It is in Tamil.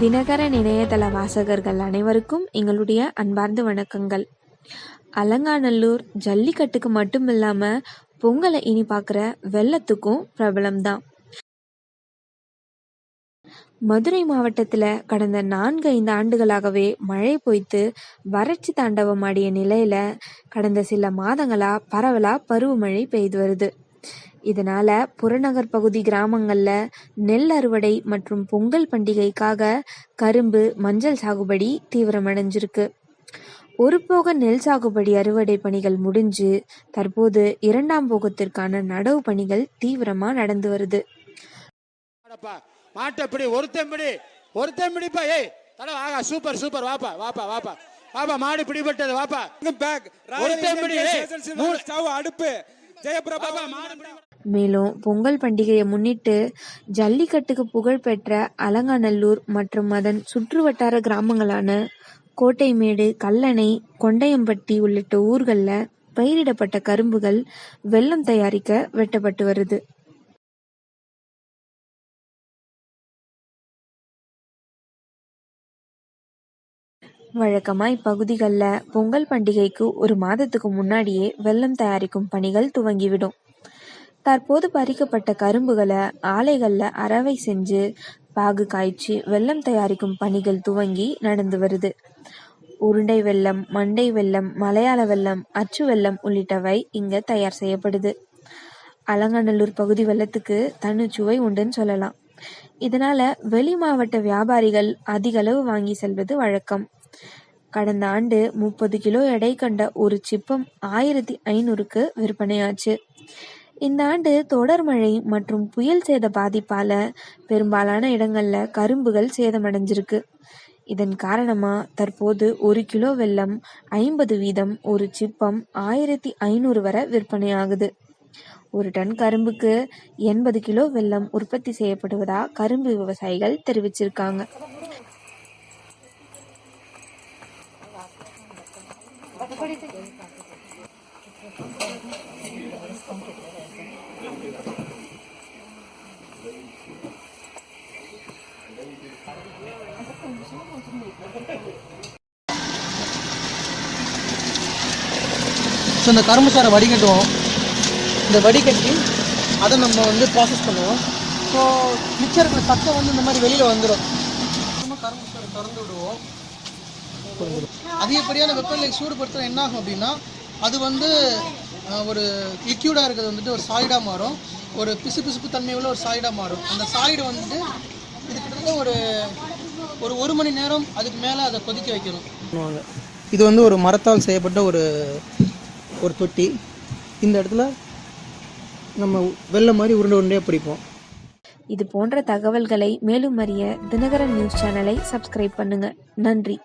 தினகரன் இணையதள வாசகர்கள் அனைவருக்கும் எங்களுடைய அன்பார்ந்த வணக்கங்கள். அலங்காநல்லூர் ஜல்லிக்கட்டுக்கு மட்டும் இல்லாம பொங்கலை இனி பார்க்குற வெள்ளத்துக்கும் பிரபலம்தான். மதுரை மாவட்டத்துல கடந்த நான்கு ஐந்து ஆண்டுகளாகவே மழை பொய்த்து வறட்சி தாண்டவமாடிய நிலையில கடந்த சில மாதங்களா பரவலா பருவமழை பெய்து வருது. இதனால புறநகர் பகுதி கிராமங்கள்ல நெல் அறுவடை மற்றும் பொங்கல் பண்டிகைக்காக கரும்பு மஞ்சள் சாகுபடி தீவிரமடைஞ்சிருக்கு. ஒரு போக நெல் சாகுபடி அறுவடை பணிகள் முடிஞ்சு தற்போது இரண்டாம் போகத்திற்கான நடவு பணிகள் தீவிரமா நடந்து வருது. வாடப்பா மாட்டை பிடி ஒருத்தன் பிடி ஒருத்தன் பிடிப்பா ஏய் தட வாங்க சூப்பர் சூப்பர் வாப்பா வாப்பா வாப்பா வாப்பா மாடு பிடிபட்டது வாப்பா. பேக் ஒருத்தன் பிடி, அடுப்பு. ஜெயபிரபா மாடு மேலும் பொங்கல் பண்டிகையை முன்னிட்டு ஜல்லிக்கட்டுக்கு புகழ்பெற்ற அலங்காநல்லூர் மற்றும் அதன் சுற்றுவட்டார கிராமங்களான கோட்டைமேடு கல்லணை கொண்டையம்பட்டி உள்ளிட்ட ஊர்களில் பயிரிடப்பட்ட கரும்புகள் வெல்லம் தயாரிக்க வெட்டப்பட்டு வருது. வழக்கமாய் இப்பகுதிகளில் பொங்கல் பண்டிகைக்கு ஒரு மாதத்துக்கு முன்னாடியே வெல்லம் தயாரிக்கும் பணிகள் துவங்கிவிடும். தற்போது பறிக்கப்பட்ட கரும்புகளை ஆலைகள்ல அரவை செஞ்சு பாகு காய்ச்சி வெல்லம் தயாரிக்கும் பணிகள் துவங்கி நடந்து வருது. உருண்டை வெல்லம் மண்டை வெல்லம் மலையாள வெல்லம் அச்சு வெல்லம் உள்ளிட்டவை இங்க தயார் செய்யப்படுது. அலங்காநல்லூர் பகுதி வெல்லத்துக்கு தனி சுவை உண்டுன்னு சொல்லலாம். இதனால வெளி மாவட்ட வியாபாரிகள் அதிக அளவு வாங்கி செல்வது வழக்கம். கடந்த ஆண்டு முப்பது கிலோ எடை கண்ட ஒரு சிப்பம் ஆயிரத்தி ஐநூறுக்கு விற்பனையாச்சு. இந்த ஆண்டு தொடர் மழை மற்றும் புயல் சேத பாதிப்பால பெரும்பாலான இடங்கள்ல கரும்புகள் சேதமடைஞ்சிருக்கு. இதன் காரணமா தற்போது ஒரு கிலோ வெல்லம் ஐம்பது வீதம் ஒரு சிப்பம் ஆயிரத்தி ஐநூறு வரை விற்பனை ஆகுது. ஒரு டன் கரும்புக்கு எண்பது கிலோ வெல்லம் உற்பத்தி செய்யப்படுவதா கரும்பு விவசாயிகள் தெரிவிச்சிருக்காங்க. ஸோ இந்த கரும்பு சாரை வடிகட்டுவோம். இந்த வடிகட்டி அதை நம்ம வந்து ப்ராசஸ் பண்ணுவோம். ஸோ மிச்சம் இருக்கிற சத்தம் வந்து இந்த மாதிரி வெளியில் வந்துடும் சும்மா கரும்பு சாரை திறந்து விடுவோம். அதிகப்படியான வெப்பநிலை சூடுபடுத்துறது என்ன ஆகும் அப்படின்னா அது வந்து ஒரு லிக்யூடாக இருக்கிறது வந்துட்டு ஒரு சாலிடாக மாறும். ஒரு பிசு பிசுப்பு தன்மை உள்ள ஒரு சாலிடாக மாறும். அந்த சாலிடு வந்துட்டு இது கிட்டத்தட்ட ஒரு ஒரு ஒரு மணி நேரம் அதுக்கு மேலே அதை கொதிக்க வைக்கணும். பண்ணுவாங்க. இது வந்து ஒரு மரத்தால் செய்யப்பட்ட ஒரு ஒரு தொட்டி. இந்த இடத்துல நம்ம வெள்ளை மாதிரி உருண்டை உருண்டையாக பிடிப்போம். இது போன்ற தகவல்களை மேலும் அறிய தினகரன் நியூஸ் சேனலை சப்ஸ்கிரைப் பண்ணுங்க. நன்றி.